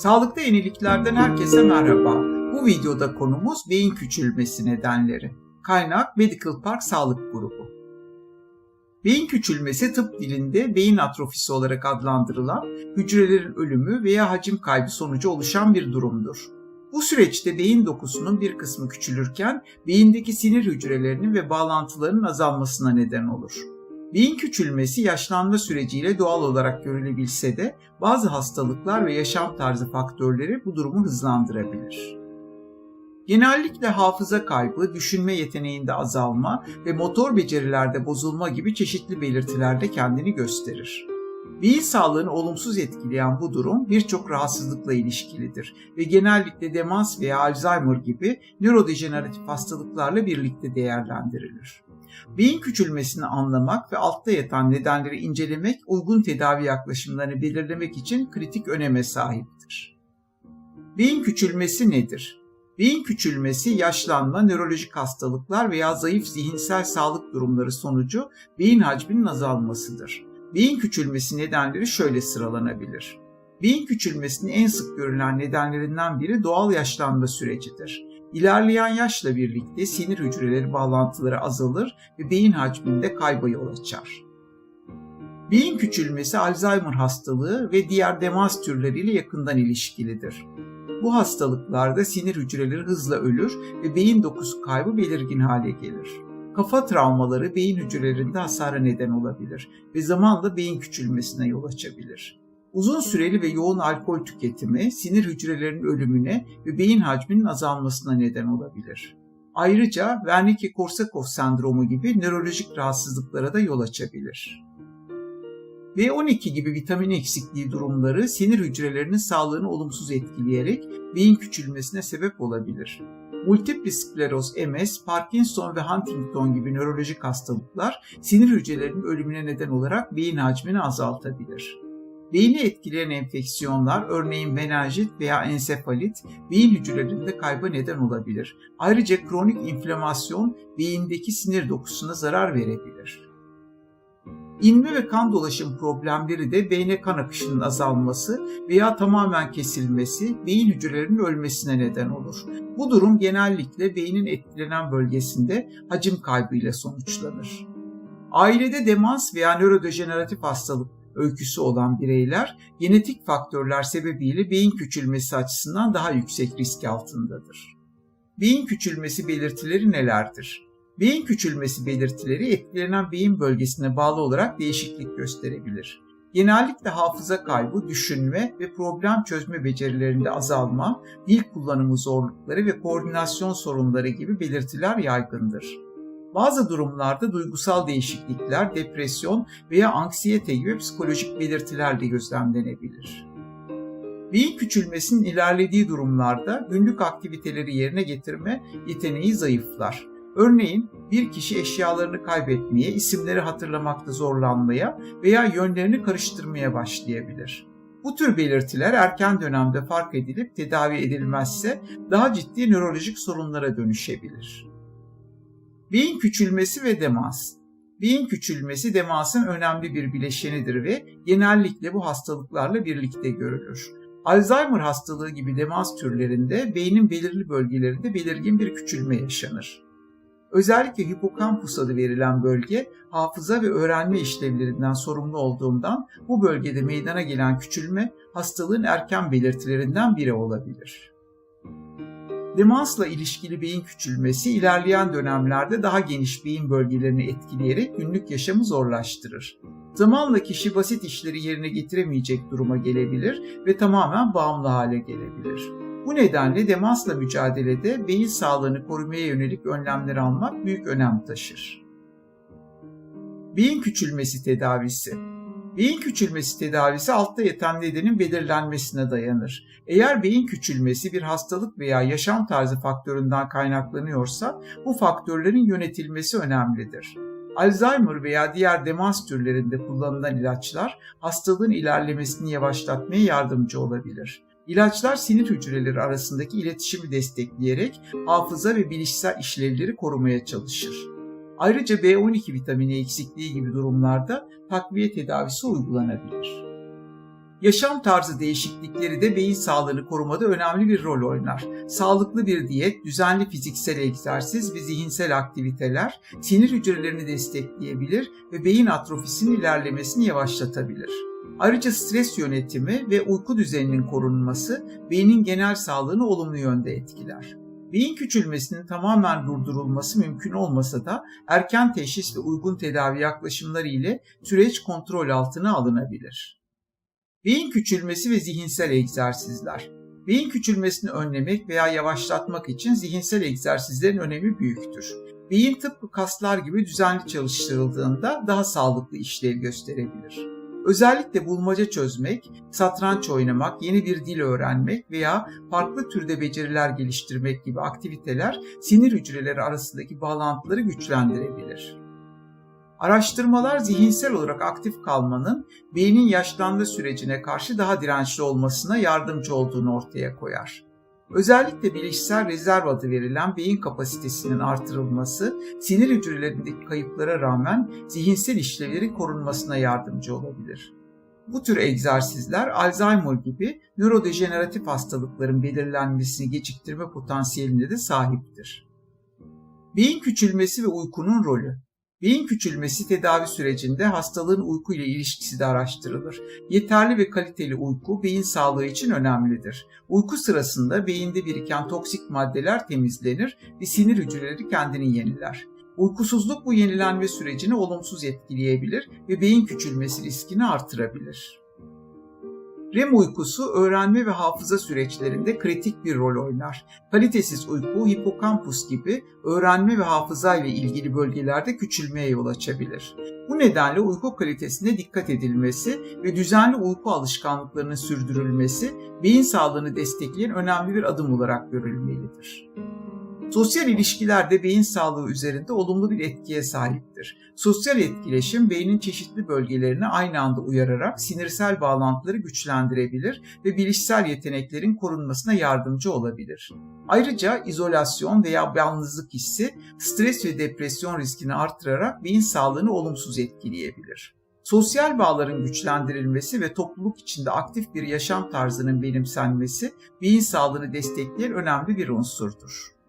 Sağlıkta yeniliklerden herkese merhaba. Bu videoda konumuz beyin küçülmesi nedenleri. Kaynak Medical Park Sağlık Grubu. Beyin küçülmesi tıp dilinde beyin atrofisi olarak adlandırılan hücrelerin ölümü veya hacim kaybı sonucu oluşan bir durumdur. Bu süreçte beyin dokusunun bir kısmı küçülürken beyindeki sinir hücrelerinin ve bağlantılarının azalmasına neden olur. Beyin küçülmesi yaşlanma süreciyle doğal olarak görülebilse de bazı hastalıklar ve yaşam tarzı faktörleri bu durumu hızlandırabilir. Genellikle hafıza kaybı, düşünme yeteneğinde azalma ve motor becerilerde bozulma gibi çeşitli belirtilerde kendini gösterir. Beyin sağlığını olumsuz etkileyen bu durum birçok rahatsızlıkla ilişkilidir ve genellikle demans veya Alzheimer gibi nörodejeneratif hastalıklarla birlikte değerlendirilir. Beyin küçülmesini anlamak ve altta yatan nedenleri incelemek uygun tedavi yaklaşımlarını belirlemek için kritik öneme sahiptir. Beyin küçülmesi nedir? Beyin küçülmesi yaşlanma, nörolojik hastalıklar veya zayıf zihinsel sağlık durumları sonucu beyin hacminin azalmasıdır. Beyin küçülmesi nedenleri şöyle sıralanabilir. Beyin küçülmesinin en sık görülen nedenlerinden biri doğal yaşlanma sürecidir. İlerleyen yaşla birlikte sinir hücreleri bağlantıları azalır ve beyin hacminde kayba yol açar. Beyin küçülmesi Alzheimer hastalığı ve diğer demans türleriyle yakından ilişkilidir. Bu hastalıklarda sinir hücreleri hızla ölür ve beyin dokusu kaybı belirgin hale gelir. Kafa travmaları beyin hücrelerinde hasara neden olabilir ve zamanla beyin küçülmesine yol açabilir. Uzun süreli ve yoğun alkol tüketimi sinir hücrelerinin ölümüne ve beyin hacminin azalmasına neden olabilir. Ayrıca Wernicke-Korsakoff sendromu gibi nörolojik rahatsızlıklara da yol açabilir. B12 gibi vitamin eksikliği durumları sinir hücrelerinin sağlığını olumsuz etkileyerek beyin küçülmesine sebep olabilir. Multiple skleroz, MS, Parkinson ve Huntington gibi nörolojik hastalıklar sinir hücrelerinin ölümüne neden olarak beyin hacmini azaltabilir. Beyni etkileyen enfeksiyonlar, örneğin menenjit veya ensefalit, beyin hücrelerinde kayba neden olabilir. Ayrıca kronik inflamasyon beyindeki sinir dokusuna zarar verebilir. İnme ve kan dolaşım problemleri de beyne kan akışının azalması veya tamamen kesilmesi beyin hücrelerinin ölmesine neden olur. Bu durum genellikle beynin etkilenen bölgesinde hacim kaybıyla sonuçlanır. Ailede demans veya nörodejeneratif hastalık öyküsü olan bireyler genetik faktörler sebebiyle beyin küçülmesi açısından daha yüksek risk altındadır. Beyin küçülmesi belirtileri nelerdir? Beyin küçülmesi belirtileri etkilenen beyin bölgesine bağlı olarak değişiklik gösterebilir. Genellikle hafıza kaybı, düşünme ve problem çözme becerilerinde azalma, dil kullanımı zorlukları ve koordinasyon sorunları gibi belirtiler yaygındır. Bazı durumlarda duygusal değişiklikler, depresyon veya anksiyete gibi psikolojik belirtiler de gözlemlenebilir. Beyin küçülmesinin ilerlediği durumlarda günlük aktiviteleri yerine getirme yeteneği zayıflar. Örneğin bir kişi eşyalarını kaybetmeye, isimleri hatırlamakta zorlanmaya veya yönlerini karıştırmaya başlayabilir. Bu tür belirtiler erken dönemde fark edilip tedavi edilmezse daha ciddi nörolojik sorunlara dönüşebilir. Beyin küçülmesi ve demans. Beyin küçülmesi demansın önemli bir bileşenidir ve genellikle bu hastalıklarla birlikte görülür. Alzheimer hastalığı gibi demans türlerinde beynin belirli bölgelerinde belirgin bir küçülme yaşanır. Özellikle hipokampus adı verilen bölge hafıza ve öğrenme işlevlerinden sorumlu olduğundan bu bölgede meydana gelen küçülme hastalığın erken belirtilerinden biri olabilir. Demansla ilişkili beyin küçülmesi ilerleyen dönemlerde daha geniş beyin bölgelerini etkileyerek günlük yaşamı zorlaştırır. Zamanla kişi basit işleri yerine getiremeyecek duruma gelebilir ve tamamen bağımlı hale gelebilir. Bu nedenle demansla mücadelede beyin sağlığını korumaya yönelik önlemler almak büyük önem taşır. Beyin küçülmesi tedavisi Beyin küçülmesi tedavisi altta yatan nedenin belirlenmesine dayanır. Eğer beyin küçülmesi bir hastalık veya yaşam tarzı faktöründen kaynaklanıyorsa bu faktörlerin yönetilmesi önemlidir. Alzheimer veya diğer demans türlerinde kullanılan ilaçlar hastalığın ilerlemesini yavaşlatmaya yardımcı olabilir. İlaçlar sinir hücreleri arasındaki iletişimi destekleyerek hafıza ve bilişsel işlevleri korumaya çalışır. Ayrıca B12 vitamini eksikliği gibi durumlarda takviye tedavisi uygulanabilir. Yaşam tarzı değişiklikleri de beyin sağlığını korumada önemli bir rol oynar. Sağlıklı bir diyet, düzenli fiziksel egzersiz ve zihinsel aktiviteler sinir hücrelerini destekleyebilir ve beyin atrofisinin ilerlemesini yavaşlatabilir. Ayrıca stres yönetimi ve uyku düzeninin korunması beynin genel sağlığını olumlu yönde etkiler. Beyin küçülmesinin tamamen durdurulması mümkün olmasa da erken teşhis ve uygun tedavi yaklaşımları ile süreç kontrol altına alınabilir. Beyin küçülmesi ve zihinsel egzersizler. Beyin küçülmesini önlemek veya yavaşlatmak için zihinsel egzersizlerin önemi büyüktür. Beyin tıpkı kaslar gibi düzenli çalıştırıldığında daha sağlıklı işlev gösterebilir. Özellikle bulmaca çözmek, satranç oynamak, yeni bir dil öğrenmek veya farklı türde beceriler geliştirmek gibi aktiviteler sinir hücreleri arasındaki bağlantıları güçlendirebilir. Araştırmalar zihinsel olarak aktif kalmanın beynin yaşlanma sürecine karşı daha dirençli olmasına yardımcı olduğunu ortaya koyar. Özellikle bilişsel rezerv adı verilen beyin kapasitesinin artırılması, sinir hücrelerindeki kayıplara rağmen zihinsel işlevlerin korunmasına yardımcı olabilir. Bu tür egzersizler Alzheimer gibi nörodejeneratif hastalıkların belirlenmesini geciktirme potansiyeline de sahiptir. Beyin küçülmesi ve uykunun rolü Beyin küçülmesi tedavi sürecinde hastalığın uyku ile ilişkisi de araştırılır. Yeterli ve kaliteli uyku beyin sağlığı için önemlidir. Uyku sırasında beyinde biriken toksik maddeler temizlenir ve sinir hücreleri kendini yeniler. Uykusuzluk bu yenilenme sürecini olumsuz etkileyebilir ve beyin küçülmesi riskini artırabilir. REM uykusu öğrenme ve hafıza süreçlerinde kritik bir rol oynar. Kalitesiz uyku hipokampus gibi öğrenme ve hafıza ile ilgili bölgelerde küçülmeye yol açabilir. Bu nedenle uyku kalitesine dikkat edilmesi ve düzenli uyku alışkanlıklarının sürdürülmesi beyin sağlığını destekleyen önemli bir adım olarak görülmelidir. Sosyal ilişkiler de beyin sağlığı üzerinde olumlu bir etkiye sahiptir. Sosyal etkileşim beynin çeşitli bölgelerini aynı anda uyararak sinirsel bağlantıları güçlendirebilir ve bilişsel yeteneklerin korunmasına yardımcı olabilir. Ayrıca izolasyon veya yalnızlık hissi stres ve depresyon riskini artırarak beyin sağlığını olumsuz etkileyebilir. Sosyal bağların güçlendirilmesi ve topluluk içinde aktif bir yaşam tarzının benimsenmesi beyin sağlığını destekleyen önemli bir unsurdur.